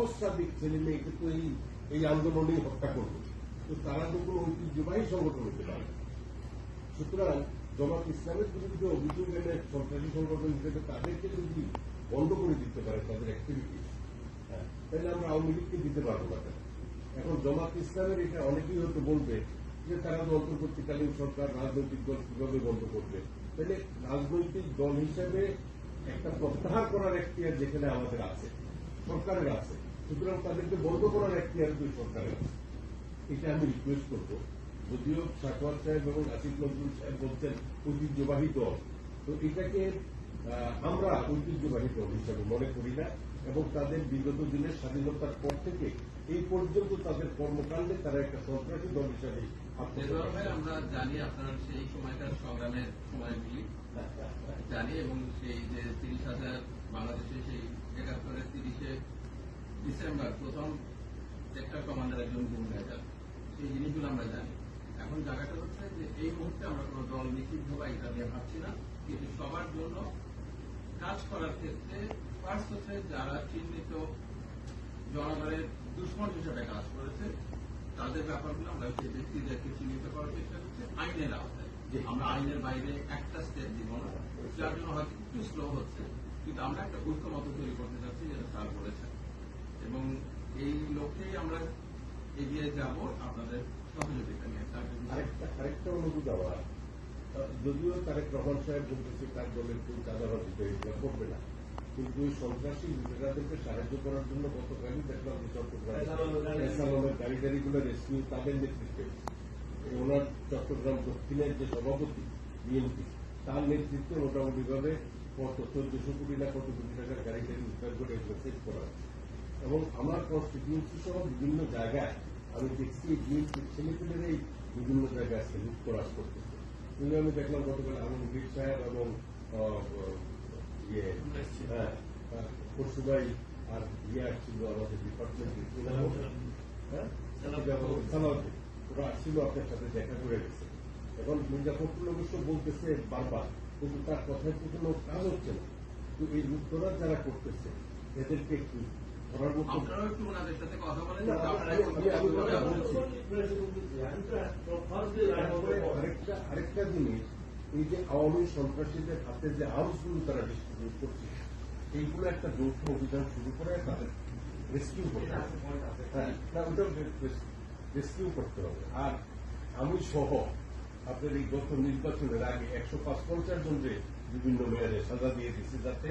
সহস্রাধিক ছেলে মেয়েকে তো এই এই আন্দোলনেই হত্যা করবে। তো তারা তো কোনো ঐতিহ্যবাহী সংগঠন হতে পারে সুতরাং জমাত ইসলামের বিরুদ্ধে অভিযোগ এনে সন্ত্রাসী সংগঠন হিসেবে তাদেরকে যদি বন্ধ করে দিতে পারে, তাদের অ্যাক্টিভিটি তাহলে আমরা আওয়ামী লীগকে দিতে পারব না? এখন জমাত ইসলামের এটা অনেকেই হয়তো বলবে যে তারা তো অন্তর্বর্তীকালীন সরকার, রাজনৈতিক দল কীভাবে বন্ধ করবে? তাহলে রাজনৈতিক দল হিসেবে একটা প্রত্যাহার করার এখতিয়ার যেখানে আমাদের আছে, সরকারের আছে। সুতরাং তাদেরকে বন্ধ করার এখতিয়ার দুই সরকারের এটা আমি রিকোয়েস্ট করব। যদিও সাকওয়ার সাহেব এবং আসিফ নজরুল সাহেব বলছেন ঐতিহ্যবাহী দল। তো এটাকে আমরা ঐতিহ্যবাহী দল হিসাবে মনে করি না এবং তাদের বিগত দিনের স্বাধীনতার পর থেকে এই পর্যন্ত তাদের কর্মকাণ্ডে তারা একটা সন্ত্রাসী দল হিসাবে আমরা জানি, আপনার সেই সময়কার সংগ্রামের সময়গুলি জানি এবং সেই যে তিরিশ হাজার বাংলাদেশে সেই ডিসেম্বর প্রথম সেক্টর কমান্ডার একজন গুম হয়ে যান সেই জিনিসগুলো আমরা জানি। এখন জায়গাটা হচ্ছে যে এই মুহূর্তে আমরা কোনো দল নিষিদ্ধ বা এটা নিয়ে ভাবছি না। কিন্তু সবার জন্য কাজ করার ক্ষেত্রে ফার্স্ট হচ্ছে যারা চিহ্নিত জনগণের দুশ্মন হিসেবে কাজ করেছে তাদের ব্যাপারগুলো আমরা সেই ব্যক্তিদেরকে চিহ্নিত করার চেষ্টা করছি। আইনের আওতায়। জি। আমরা আইনের বাইরে একটা স্টেপ দিব না। যার জন্য হয়তো একটু স্লো হচ্ছে। কিন্তু আমরা একটা ঐক্যমত তৈরি করতে চাচ্ছি যেটা স্যার বলেছেন। এবং এই লক্ষ্যেই আমরা এগিয়ে যাব আপনাদের সহযোগিতা নিয়ে। আরেকটা অনুরোধ আমার যদিও তারেক রহমান সাহেব বলতেছে তার দলের কেউ চাঁদাবাজি করবে না। কিন্তু ওই সন্ত্রাসী লুটেরাদেরকে সাহায্য করার জন্য গতকালই দেখলাম যে চট্টগ্রাম গাড়ি গাড়িগুলো রেস্কিউ তাদের নেতৃত্বে। ওনার চট্টগ্রাম দক্ষিণের যে সভাপতি বিএনপি তার নেতৃত্বে মোটামুটিভাবে কত চোদ্দশো কোটি না কত কোটি টাকার গাড়ি গাড়ি উদ্ধার করে এগুলো সেট করা হচ্ছে। এবং আমার কনস্টিটিউন্সি সহ বিভিন্ন জায়গায় আমি দেখছি ছেলেপেলের এই বিভিন্ন জায়গায় আছে লুটতরাজ করতেছে। কিন্তু আমি দেখলাম গতকাল আলমগীর সাহেব এবং ইয়ে হ্যাঁ পরশুভাই আর ইয়ে আসছিল আমাদের ডিপার্টমেন্টের হ্যাঁ ওরা আসছিল আপনার সাথে দেখা করে গেছে। এখন মির্জা ফখরুল অবশ্য বলতেছে বারবার কিন্তু তার কথায় তো কোনো কাজ হচ্ছে না। তো এই লুটতরাজ যারা করতেছে এদেরকে একটু ধরার মতো আরেকটা আরেকটা জিনিস এই যে আওয়ামী সন্ত্রাসীদের হাতে যে আর্মসগুলো তারা ডিস্ট্রিবিউট করছে এইগুলো একটা যৌথ অভিযান শুরু করে তাদের রেস্কিউ করতে হবে। হ্যাঁ ওটা রেস্কিউ করতে হবে। আর আমি সহ আপনার এই গত নির্বাচনের আগে একশো পাঁচ পঞ্চাশ জন যে বিভিন্ন মেয়াদে সাজা দিয়ে দিচ্ছে যাতে